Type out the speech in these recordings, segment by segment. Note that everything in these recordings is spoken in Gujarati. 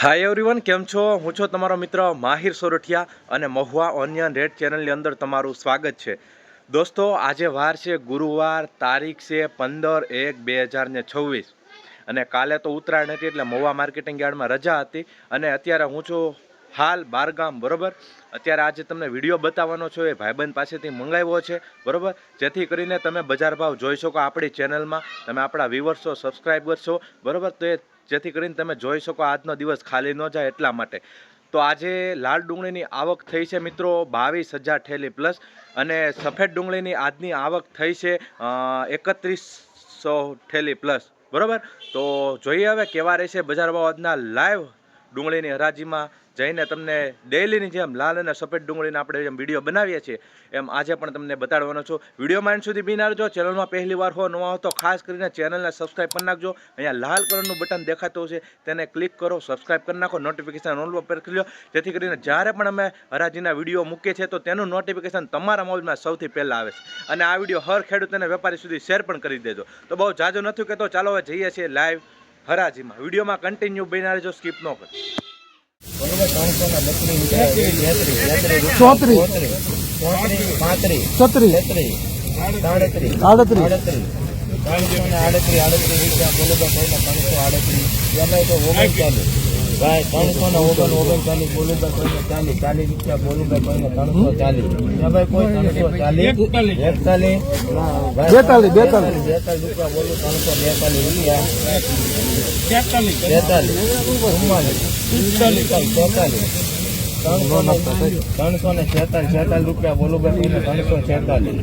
હાય એવરીવન કેમ છો? હું છો તમારો મિત્ર માહિર સોરઠિયા અને મહુવા ઓનિયન રેડ ચેનલની અંદર તમારું સ્વાગત છે. દોસ્તો, આજે વાર છે, ગુરુવાર, તારીખ છે પંદર એક બે હજાર ને છવ્વીસ. અને કાલે તો ઉત્તરાયણ હતી એટલે મહુવા માર્કેટિંગ યાર્ડમાં રજા હતી અને અત્યારે હું છું હાલ બારગામ, બરોબર? અત્યારે આજે તમને વીડિયો બતાવવાનો છો, એ ભાઈબંધ પાસેથી મંગાવ્યો છે, બરોબર? જેથી કરીને તમે બજાર ભાવ જોઈ શકો આપણી ચેનલમાં, તમે આપણા વ્યુવર્સ સબસ્ક્રાઈબ કરશો બરોબર? તો એ જેથી કરીને તમે જોઈ શકો આજનો દિવસ ખાલી ન જાય એટલા માટે. તો આજે લાલ ડુંગળીની આવક થઈ છે મિત્રો બાવીસ હજાર ઠેલી પ્લસ અને સફેદ ડુંગળીની આજની આવક થઈ છે એકત્રીસો ઠેલી પ્લસ, બરોબર? તો જોઈએ હવે કેવા રહેશે બજાર ભાવ આજના લાઈવ ડુંગળીની હરાજીમાં. જઈને તમને ડેઈલીની જેમ લાલ અને સફેદ ડુંગળીને આપણે જેમ વીડિયો બનાવીએ છીએ, એમ આજે પણ તમને બતાડવાનો છું. વિડીયોમાં એન્ડ સુધી બિના રહેજો ચેનલમાં પહેલી વાર હો, નવા હો, તો ખાસ કરીને ચેનલને સબસ્ક્રાઈબ કરી નાખજો. અહીંયા લાલ કલરનું બટન દેખાતું છે તેને ક્લિક કરો સબસ્ક્રાઈબ કરી નાખો નોટિફિકેશન ઓન પર કરી લો જેથી કરીને જ્યારે પણ અમે હરાજીના વીડિયો મૂકીએ છીએ, તો તેનું નોટિફિકેશન તમારા મોબાઈલમાં સૌથી પહેલાં આવે છે. અને આ વીડિયો હર ખેડૂત અને વેપારી સુધી શેર પણ કરી દેજો. તો બહુ જાજો નથી કહેતો ચાલો હવે જઈએ છીએ લાઈવ હરાજીમાં. વિડીયોમાં કન્ટિન્યુ બન્યા રહેજો સ્કીપ ન કરો. ચોત્રીસ. પાંત્રીસ છત્રીસ છત્રીસ સાડત્રીસ આડત્રીસ આડત્રીસ ત્રણસો ને આડત્રીસ આડત્રીસ રૂપિયા બોલો ભાઈ ત્રણસો ને ઓગણ ઓગણચાલીસ બોલું ભાઈ કોઈને ચાલીસ ચાલીસ રૂપિયા બોલું ભાઈ કોઈને ત્રણસો ચાલીસ. ભાઈ કોઈ ત્રણસો ચાલીસ એકતાલીસ. બેતાલીસ, બેતાલીસ. બેતાલીસ રૂપિયા બોલું ત્રણસો બેતાલીસ રૂપિયા. બેતાલીસ. ચુમ્માલીસ. પિસ્તાલીસ ચોતાલીસ. ત્રણસો ને ત્રણસો ને છેતાલીસ છેતાલીસ રૂપિયા બોલો ભાઈ કોઈને ત્રણસો છેતાલીસ.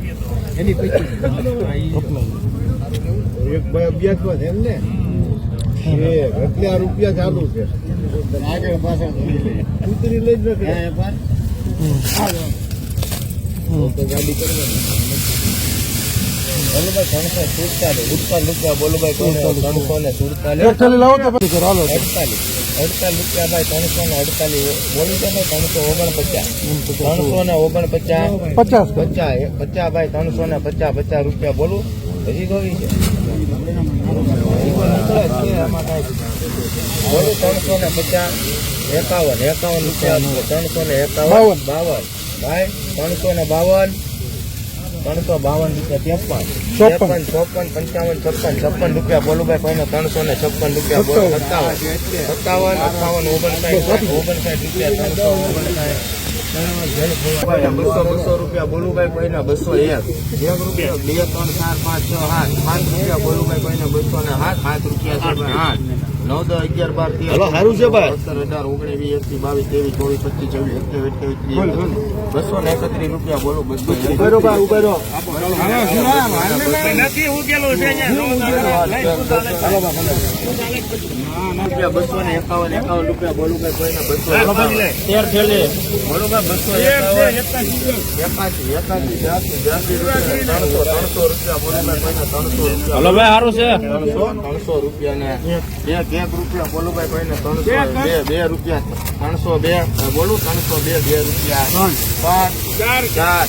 એક ભાઈ અભ્યાસ એમ ને એ એટલે આ રૂપિયા ચાલુ છે? લઈ જ ગાડી કરવાની પછી અડતાલીસ રૂપિયા ભાઈ ત્રણસો ને અડતાલીસ બોલું છે ત્રણસો ઓગણપચાસ ત્રણસો ને ઓગણપચાસ પચાસ પચાસ પચાસ ભાઈ ત્રણસો ને પચાસ પચાસ રૂપિયા બોલું. હજી ગોવી છે? ત્રણસો ને પચાસ એકાવન એકાવન બાવન. ભાઈ ત્રણસો ને બાવન રૂપિયા ત્રેપન ચોપન. પંચાવન છપ્પન છપ્પન રૂપિયા બોલું ભાઈ ત્રણસો ને છપ્પન રૂપિયા બોલો સત્તાવન સત્તાવન અઠાવન ઓગણસાઠ ઓગણસાઠ રૂપિયા ત્રણસો ઓગણસાઠ બસો બસો રૂપિયા બોલુભાઈ કોઈને બસો એક. એક રૂપિયા બે, ત્રણ, ચાર, પાંચ, છ, સાત, પાંચ રૂપિયા બોલુભાઈ કોઈને બસો ને સાત, પાંચ રૂપિયા છે નવ દસ અગિયાર બાર તેર સારું છે ભાઈ. સત્તર અઢાર ઓગણીસ વીસ એકવીસ બાવીસ ત્રેવીસ ચોવીસ પચીસ છવ્વીસ સત્યાવીસ અઠ્યાવીસ બસો ને એકત્રીસ રૂપિયા બોલો બસો ઉભેરો ભાઈ ઉભેરો રૂપિયા બસો ને એકાવન એકાવન રૂપિયા બોલું ભાઈ કોઈને બસો તેર થેલી બોલું ભાઈ બસો એકાસી એકાસી બ્યાસી બ્યાસી રૂપિયા ત્રણસો ત્રણસો રૂપિયા બોલું ભાઈ કોઈને ત્રણસો રૂપિયા હલો ભાઈ સારું છે. ત્રણસો ત્રણસો રૂપિયા ને એક રૂપિયા બોલું ભાઈ કોઈને ત્રણસો બે બે રૂપિયા ત્રણસો બે બોલું ત્રણસો બે બે રૂપિયા. પાંચ ચાર. ચાર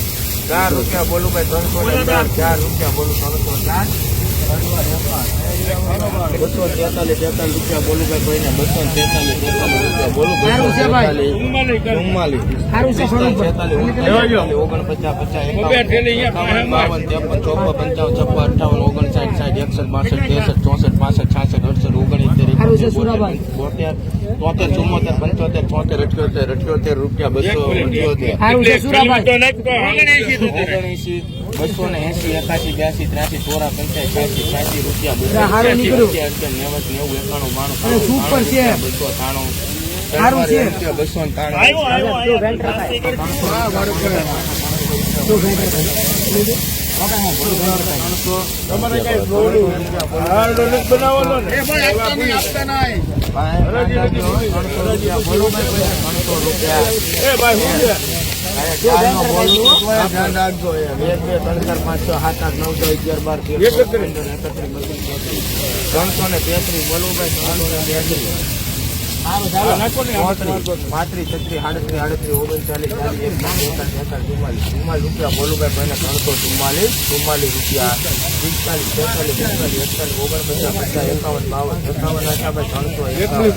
ચાર રૂપિયા બોલું ભાઈ ત્રણસો ને ચાર. ચાર રૂપિયા બોલું ત્રણસો ચાર. બસો તેતાલીસ તેતાલીસ રૂપિયા બોલું ભાઈ કોઈને બસો તેતાલીસ તેતાલીસ રૂપિયા. બોલું તેતાલીસ ઓગણપચાસ પચાસ ચોપન પંચાવન છપ્પન અઠાવન ઓગણસાઠ સાઠ એકસઠ બાસઠ ત્રેસઠ ચોસઠ પાસઠ છાસઠ અડસઠ ઓગણીસેર બોતેર તોતેર ચુમ્મોતેર પંચોતેર છોતેર અઠ્યોતેર અઠ્યોતેર રૂપિયા બસો અઠ્યોતેર ઓગણએંસી બસો ને એસી એકાસી બ્યાસી ત્રાસી ચોરા પંચાયત છ્યાસી છ્યાસી રૂપિયા નેવું એકાણું છે. બસો ત્રાણું સારું છે. રૂપિયા બસો ને ત્રાણું ત્રણસો ને તેત્રીસ બોલું. ભાઈ ત્રણસો ને તેત્રીસ પાંત્રીસ છત્રીસ આડત્રીસ આડત્રીસ ઓગણચાલીસ ચુમ્માલીસ. રૂપિયા બોલુભાઈ ભાઈને ત્રણસો ચુમ્માલીસ ચુમ્માલીસ રૂપિયા પિસ્તાલીસ છેતાલીસ એકતાલીસ એકતાલીસ ઓગણપચાસ પચાસ એકાવન બાવન એકાવન. ભાઈ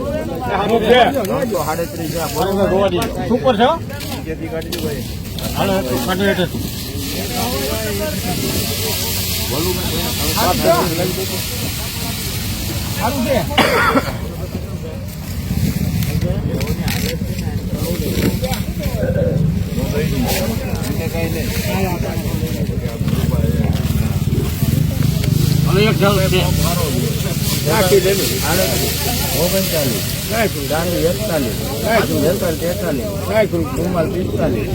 સુપર છે હાલો કાઢી સારું છે એક ચાલ છે. ઓગણચાલીસ દાંડી એકતાલીસ એકતાલીસ તેતાલીસ ચુમ્માલ પિસ્તાલીસ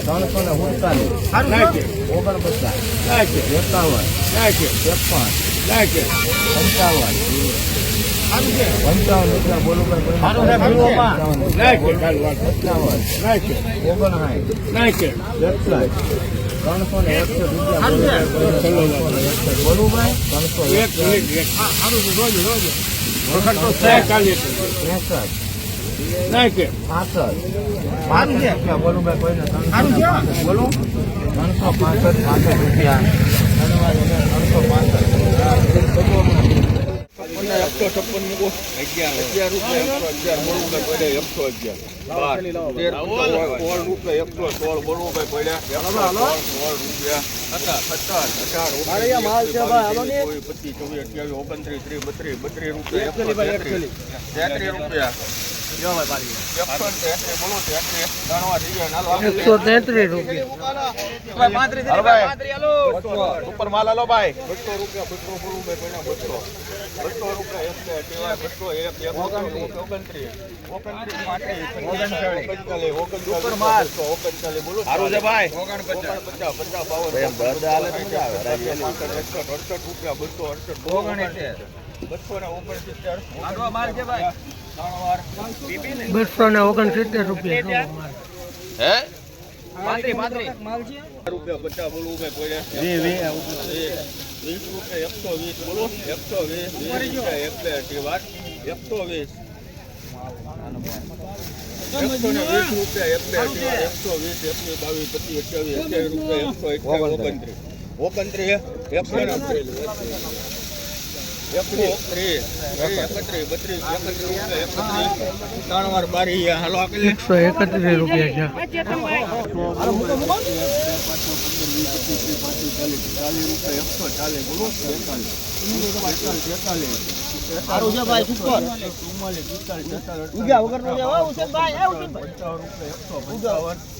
ત્રણસો ને ઉડતાલીસ ઓગણપચાસ એકાવન ત્રેપન પંચાવન પંચાવન રૂપિયા બોલું પંચાવન ઓગણસાઠ એકસઠ ત્રણસો ને એકસઠ રૂપિયા ભાઈ. ત્રણસો ત્રેસઠ ત્રણસો બોલું. ત્રણસો પાસઠ પાસઠ રૂપિયા. ત્રણસો પાસઠ એકસો છપ્પન મૂકો અગિયાર રૂપિયા એકસો અગિયાર બોલવું પડે એકસો અગિયાર બાર તેર સોળ રૂપિયા એકસો સોળ બોલવું પડ્યા પચીસ ચોવીસ અઠ્યાવીસ ઓગણત્રીસ ત્રીસ બત્રીસ બત્રીસ રૂપિયા એકસો રૂપિયા. એકસો તેત્રીસ રૂપિયા ઉપર માલ હાલો ભાઈ બસો રૂપિયા બસો બોલવું બસો બસો રૂપિયા બસો એક ઓગણત્રીસ ઓગણત્રીસ ઓગણચાલીસ માલ છે ભાઈ બસો ને ઓગણસિત્તેર રૂપિયા. રૂપિયા પચાસ બોલવું ભાઈ પડ્યા વીસ રૂપિયા એકસો વીસ. બોલો. એકસો વીસ એકસો વીસ. એકસો ને વીસ રૂપિયા એકસો વીસ એકવીસ બાવીસ પચીસ અઠ્યાવીસ અઠ્યાવીસ રૂપિયા એકસો અઠ્યાવીસ ઓગણત્રીસ. ઓગણત્રીસ એકસો ને એકસો ત્રીસ એકત્રીસ રૂપિયા એકત્રીસ ત્રણ વાર બારી ઉગ્યા આગળ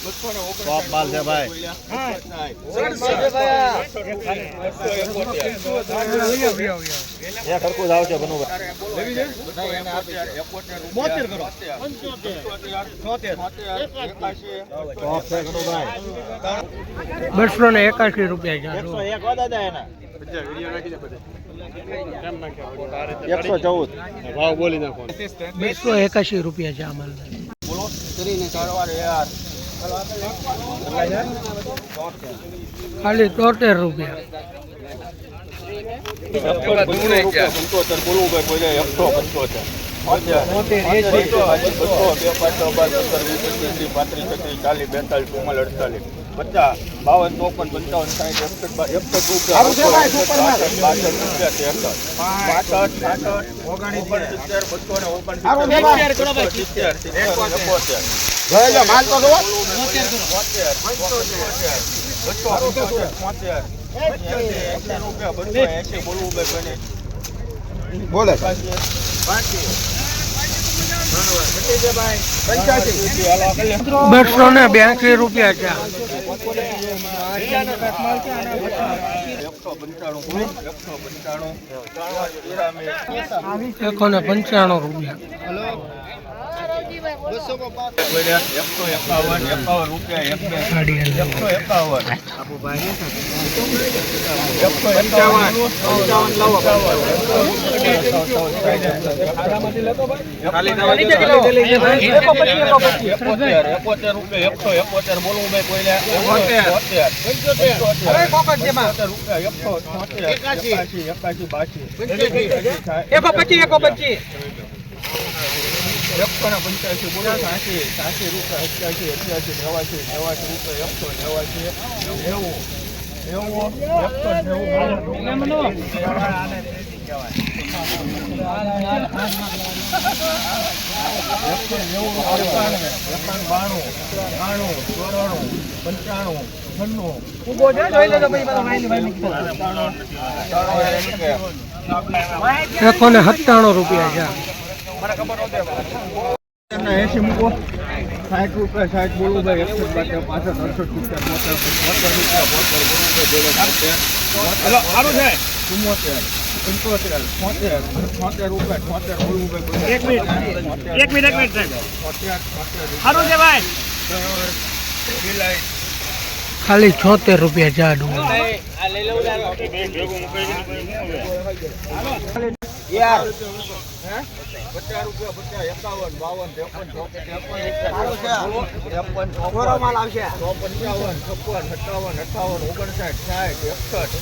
ટોપ માલ છે ભાઈ બસો ને એકાશી રૂપિયા એકસો ચૌદ ભાવ બોલી નાખો બસો એકાશી રૂપિયા છે અમારે ખાલી તોતેર રૂપિયા. પંચોતેર બોલવું ભાઈ કોઈ એકસો પંચોતેર ચાલીસ બેતાલીસ અડતાલીસ પચાસ બાવન ચોપન પંચાવન સાઠ એકસઠ એકસઠ રૂપિયા બોલે બસો ને બ્યાસી રૂપિયા છે. પંચાણું રૂપિયા. એકસો એકોતેર બોલવું ભાઈ કોઈને એકાશી એકાશી બાશી એકો પચી એકો પચી એકસો ને પંચ્યાસી બોલો. સાસી સાસી રૂપિયા અઠ્યાસી અઠ્યાસી નેવાસી નેવાસી રૂપિયા એકસો નેવાસી નેવું નેવું એકસો નેવું બાણું ચોરાણું પંચાણું છન્નું. એકસો ને સત્તાણું રૂપિયા છે. એસી મૂકો સાઠ રૂપિયા સાઠ બોલું ભાઈ એકસો બાર પાસઠ અડસઠ રૂપિયા બોતેર બોતેર રૂપિયા બોતેર બોલું ભાઈ ચુમ્મોતેર પંચોતેર છોતેર છોતેર રૂપિયા છોતેર બોલું ભાઈ એક મિનિટ એક મિનિટ એક મિનિટ છોતેર છોતેર સારું છે ભાઈ ખાલી છોતેર રૂપિયા ચા પચાસ રૂપિયા પચાસ એકાવન બાવન ત્રેપન ચોપન ત્રેપન ચોપન પંચાવન છપ્પન સત્તાવન અઠાવન ઓગણસાઠ સાઠ એકસઠ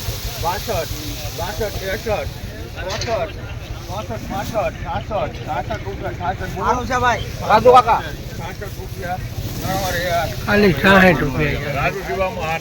બાસઠ બાસઠ ત્રેસઠ ચોસઠ ચોસઠ પાસઠ છાસઠ છાસઠ રૂપિયા છાસઠ સારું છે ભાઈ. રાજુ કાકા. છાસઠ રૂપિયા બરાબર યાર ખાલી સાઠ રૂપિયા. રાજુ જીવામાં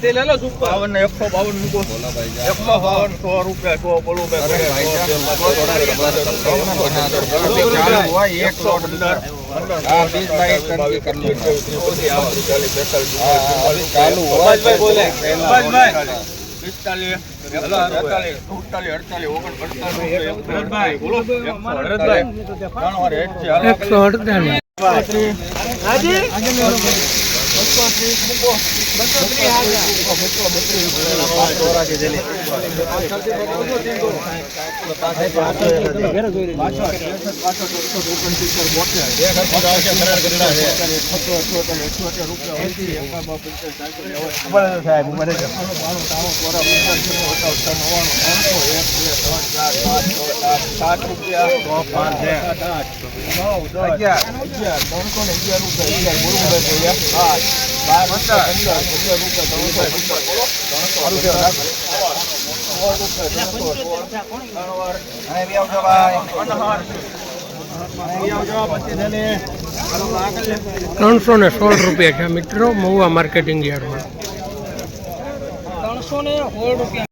છે બાવન ને એકસો બાવન મૂકો. એકસો બાવન સો રૂપિયા સો બોલું એકસો પંદર. પિસ્તાલીસ. અડતાલીસ. અડતાલીસ ઓગણ અડતાલીસ બોલો એકસો અડતાલીસ સાત રૂપિયા પાંચ અગિયાર. અગિયાર. ત્રણસો ને અગિયાર રૂપિયા. અગિયાર. બોલવું ભાઈ ત્રણસો રૂપિયા સોળ રૂપિયા છે મિત્રો મહુવા માર્કેટિંગ લે. ત્રણસો ને સોળ રૂપિયા